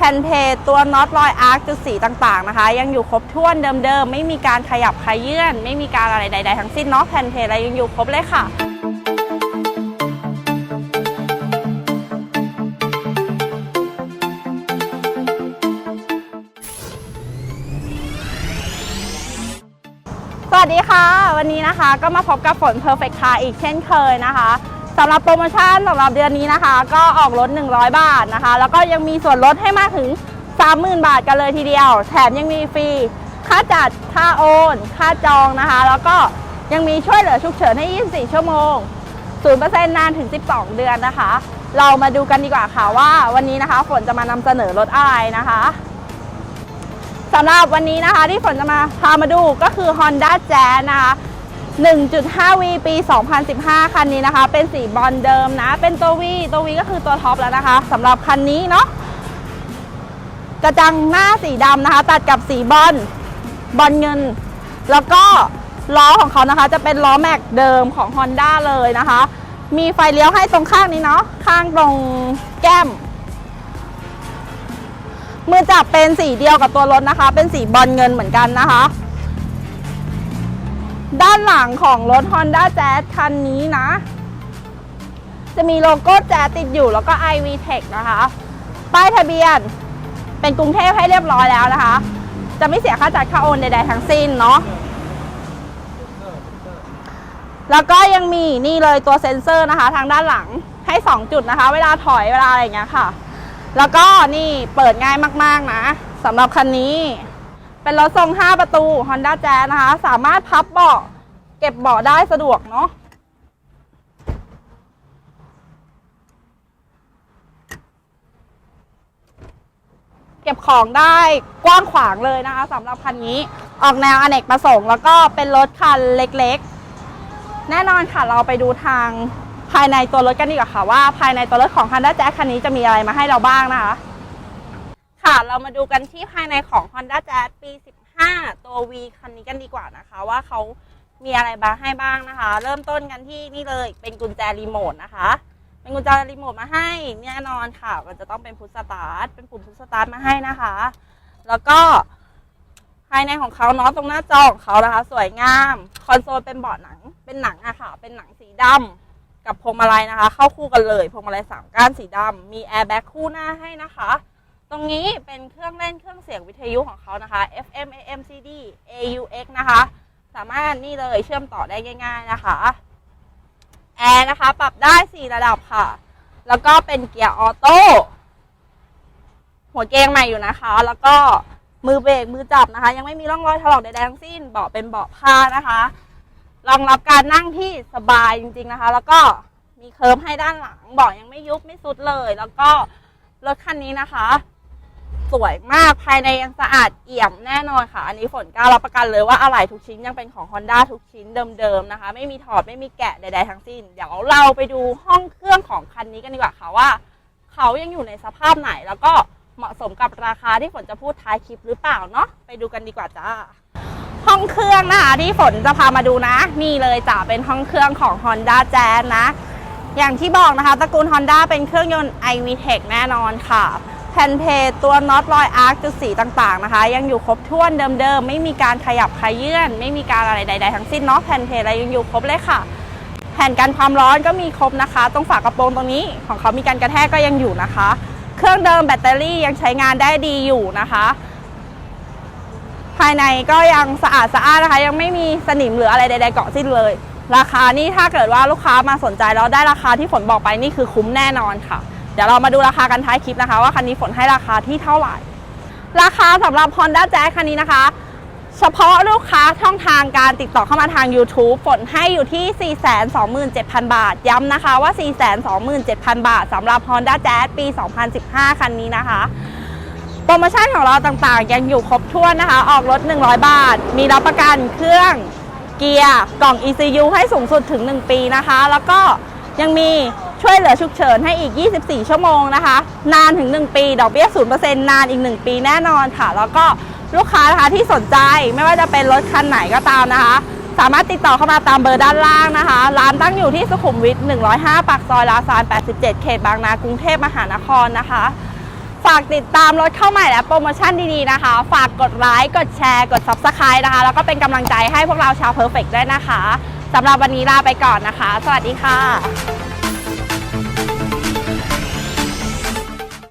แผ่นเพจตัวน็อตรอยอาร์คจุดสีต่างๆนะคะ ยังอยู่ครบถ้วนเดิมๆ ไม่มีการขยับขยื่นไม่มีการอะไรใด ๆ ทั้งสิ้นเนาะแผ่นเพจอะไรยังอยู่ครบเลยค่ะสวัสดีค่ะ วันนี้นะคะก็มาพบกับฝน Perfect Car อีกเช่นเคยนะคะ สำหรับโปรโมชั่นสำหรับเดือนนี้นะคะ ก็ออกรถ 100 บาทนะคะ แล้วก็ยังมีส่วนลดให้มากถึง 30,000 บาทกันเลยทีเดียว แถมยังมีฟรีค่าจัดค่าโอน ค่าจองนะคะ แล้วก็ยังมีช่วยเหลือฉุกเฉินให้ 24 ชั่วโมง 0%นานถึง 12 เดือนนะคะ เรามาดูกันดีกว่าค่ะว่าวันนี้นะคะ ฝนจะมานำเสนอรถอะไรนะคะสำหรับวันนี้นะคะที่ฝนจะมาพามาดูก็คือ Honda Jazz นะคะ 1.5V ปี 2015 คันนี้นะคะ เป็นสีบอลเดิมนะ เป็นตัว V ตัว V ก็คือตัวท็อปแล้วนะคะสำหรับคันนี้เนาะกระจังหน้าสีดำนะคะ ตัดกับสีบอลบอลเงิน แล้วก็ล้อของเขานะคะ จะเป็นล้อแม็กเดิมของ Honda เลยนะคะ มีไฟเลี้ยวให้ตรงข้างนี้เนาะข้างตรงแก้ม มือจับเป็นสีเดียวกับตัวรถนะคะ เป็นสีบอลเงินเหมือนกันนะคะ ด้านหลังของรถ Honda Jazz คันนี้นะ จะมีโลโก้ Jazz ติดอยู่แล้วก็ iV Tech นะคะ ป้ายทะเบียนเป็นกรุงเทพให้เรียบร้อยแล้วนะคะ จะไม่เสียค่าจัดค่าโอนใดๆทั้งสิ้นเนาะแล้วก็ยังมีนี่เลยตัวเซ็นเซอร์นะคะ ทางด้านหลังให้ 2 จุดนะคะ เวลาถอยเวลาอะไรอย่างเงี้ยค่ะ แล้วก็นี่เปิดง่ายมาก ๆ นะสำหรับคันนี้ เป็นรถทรง 5 ประตู Honda Jazz นะคะ สามารถพับเบาะเก็บเบาะได้สะดวกเนาะเก็บของได้กว้างขวางเลยนะคะสำหรับคันนี้ออกแนวอเนกประสงค์ แล้วก็เป็นรถคันเล็กๆ แน่นอนค่ะเราไปดูทางภายในตัวรถกันดีกว่าค่ะว่าภายในตัวรถของ Honda Jazz คันนี้จะมีอะไรมาให้เราบ้างนะคะค่ะ เรามาดูกันที่ภายในของ Honda Jazz ปี 15 ตัว V คันนี้กันดีกว่านะคะ ว่าเขามีอะไรบ้างให้บ้างนะคะ เริ่มต้นกันที่นี่เลยเป็นกุญแจรีโมทนะคะ เป็นกุญแจรีโมทมาให้แน่นอนค่ะ มันจะต้องเป็นพุทสตาร์ทเป็นปุ่มพุทสตาร์ทมาให้นะคะ แล้วก็ภายในของเขาเนาะตรงหน้าจอของเขานะคะ สวยงาม คอนโซลเป็นเบาะหนัง เป็นหนังอะค่ะ เป็นหนังสีดำกับพวงมาลัยนะคะ เข้าคู่กันเลยพวงมาลัยสามก้านสีดำมีแอร์แบ็กคู่หน้าให้นะคะ ตรงนี้เป็นเครื่องเล่นเครื่องเสียงวิทยุของเขานะคะ FM AM CD AUX นะคะ สามารถนี่เลยเชื่อมต่อได้ง่าย ๆนะคะ แอร์นะคะ ปรับได้ 4 ระดับค่ะ แล้วก็เป็นเกียร์ออโต้หัวเกงใหม่อยู่นะคะ แล้วก็มือเบรกมือจับนะคะ ยังไม่มีร่องรอยถลอกใดๆทั้งสิ้นเบาะเป็นเบาะผ้านะคะรองรับการนั่งที่สบายจริง ๆนะคะ แล้วก็มีเคิร์ฟให้ด้านหลังเบาะยังไม่ยุบไม่สุดเลย แล้วก็รถคันนี้นะคะ สวยมากภายในยังสะอาดเอี่ยมแน่นอนค่ะ อันนี้ฝนกล้ารับประกันเลยว่าอะไหล่ทุกชิ้นยังเป็นของ Honda ทุกชิ้นเดิมๆนะคะ ไม่มีถอดไม่มีแกะใดๆทั้งสิ้น เดี๋ยวเราไปดูห้องเครื่องของคันนี้กันดีกว่าค่ะว่า เขายังอยู่ในสภาพไหนแล้วก็เหมาะสมกับราคาที่ฝนจะพูดท้ายคลิปหรือเปล่าเนาะไปดูกันดีกว่าจ้าห้องเครื่องนะคะที่ฝนจะพามาดูนะ นี่เลยจ้ะเป็นห้องเครื่องของ Honda Jazz นะ อย่างที่บอกนะคะตระกูล Honda เป็นเครื่องยนต์ iVTEC แน่นอนค่ะ แผ่นเพจตัวน็อตรอยอาร์คจุดสีต่างๆนะคะ ยังอยู่ครบถ้วนเดิมๆ ไม่มีการขยับขยื่นไม่มีการอะไรใด ๆ ทั้งสิ้นเนาะแผ่นเพจอะไรยังอยู่ครบเลยค่ะ แผ่นกันความร้อนก็มีครบนะคะ ตรงฝากระโปรงตรงนี้ของเขามีการกระแทกก็ยังอยู่นะคะ เครื่องเดิมแบตเตอรี่ยังใช้งานได้ดีอยู่นะคะภายในก็ยังสะอาดสะอาดนะคะ ยังไม่มีสนิมหรืออะไรใดๆเกาะสิ้นเลย ราคานี่ถ้าเกิดว่าลูกค้ามาสนใจแล้วได้ราคาที่ฝนบอกไปนี่คือคุ้มแน่นอนค่ะ ดี๋ยวเรามาดูราคากันท้ายคลิปนะคะ ว่าคันนี้ฝนให้ราคาที่เท่าไหร่ ราคาสำหรับ Honda Jazz คันนี้นะคะ เฉพาะลูกค้าช่องทางการติดต่อเข้ามาทาง YouTube ฝนให้อยู่ที่ 427,000 บาท ย้ำนะคะว่า 427,000 บาทสำหรับ Honda Jazz ปี 2015 คันนี้นะคะโปรโมชั่นของเราต่างๆ ยังอยู่ครบถ้วนนะคะ ออกรถ 100 บาท มีรับประกันเครื่องเกียร์กล่อง ECU ให้สูงสุดถึง 1 ปีนะคะ แล้วก็ยังมี ช่วยเหลือฉุกเฉินให้อีก 24 ชั่วโมงนะคะ นานถึง 1 ปี ดอกเบี้ย 0%นานอีก 1 ปีแน่นอนค่ะ แล้วก็ลูกค้านะคะที่สนใจไม่ว่าจะเป็นรถคันไหนก็ตามนะคะ สามารถติดต่อเข้ามาตามเบอร์ด้านล่างนะคะ ร้านตั้งอยู่ที่สุขุมวิท 105 ปากซอยลาซาน 87 เขตบางนากรุงเทพมหานครนะคะ ฝากติดตามรถเข้าใหม่และโปรโมชั่นดีๆนะคะ ฝากกดไลค์กดแชร์ กด Subscribe นะคะ แล้วก็เป็นกำลังใจให้พวกเราชาวเพอร์เฟกด้วยนะคะสำหรับวันนี้ลาไปก่อนนะคะ สวัสดีค่ะ